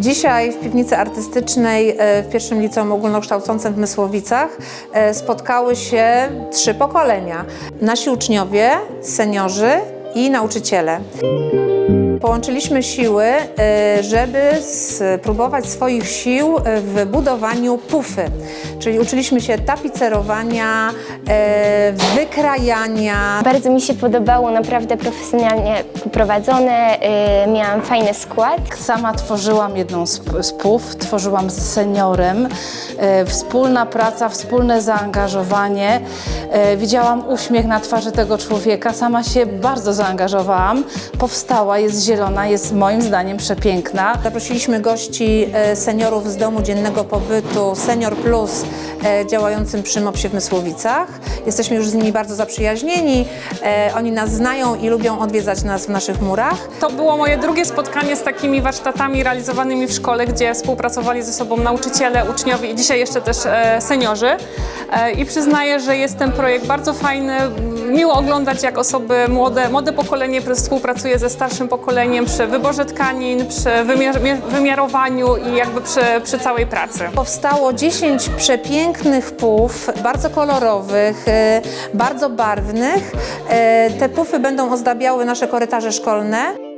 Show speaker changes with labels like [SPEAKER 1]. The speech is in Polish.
[SPEAKER 1] Dzisiaj w piwnicy artystycznej e, w pierwszym liceum ogólnokształcącym w Mysłowicach e, spotkały się trzy pokolenia. Nasi uczniowie, seniorzy i nauczyciele. Połączyliśmy siły, e, żeby spróbować swoich sił w budowaniu pufy. Czyli uczyliśmy się tapicerowania, e, wykrajania,
[SPEAKER 2] Bardzo mi się podobało, naprawdę profesjonalnie poprowadzone, miałam fajny skład.
[SPEAKER 3] Sama tworzyłam jedną z, pów, tworzyłam z seniorem. E, wspólna praca, wspólne zaangażowanie. E, widziałam uśmiech na twarzy tego człowieka. Sama się bardzo zaangażowałam. Powstała, jest zielona, jest moim zdaniem przepiękna.
[SPEAKER 1] Zaprosiliśmy gości e, seniorów z Domu Dziennego Pobytu Senior Plus e, działającym przy MOPSie w Mysłowicach. Jesteśmy już z nimi bardzo zaprzyjaźnieni. E, Oni nas znają i lubią odwiedzać nas w naszych murach.
[SPEAKER 4] To było moje drugie spotkanie z takimi warsztatami realizowanymi w szkole, gdzie współpracowali ze sobą nauczyciele, uczniowie i dzisiaj jeszcze też e, seniorzy. E, I przyznaję, że jest ten projekt bardzo fajny. Miło oglądać, jak osoby młode, młode pokolenie współpracuje ze starszym pokoleniem przy wyborze tkanin, przy wymiar, wymiarowaniu i jakby przy, przy całej pracy.
[SPEAKER 1] Powstało 10 przepięknych puf, bardzo kolorowych, bardzo barwnych. E, Te pufy będą ozdabiały nasze korytarze szkolne.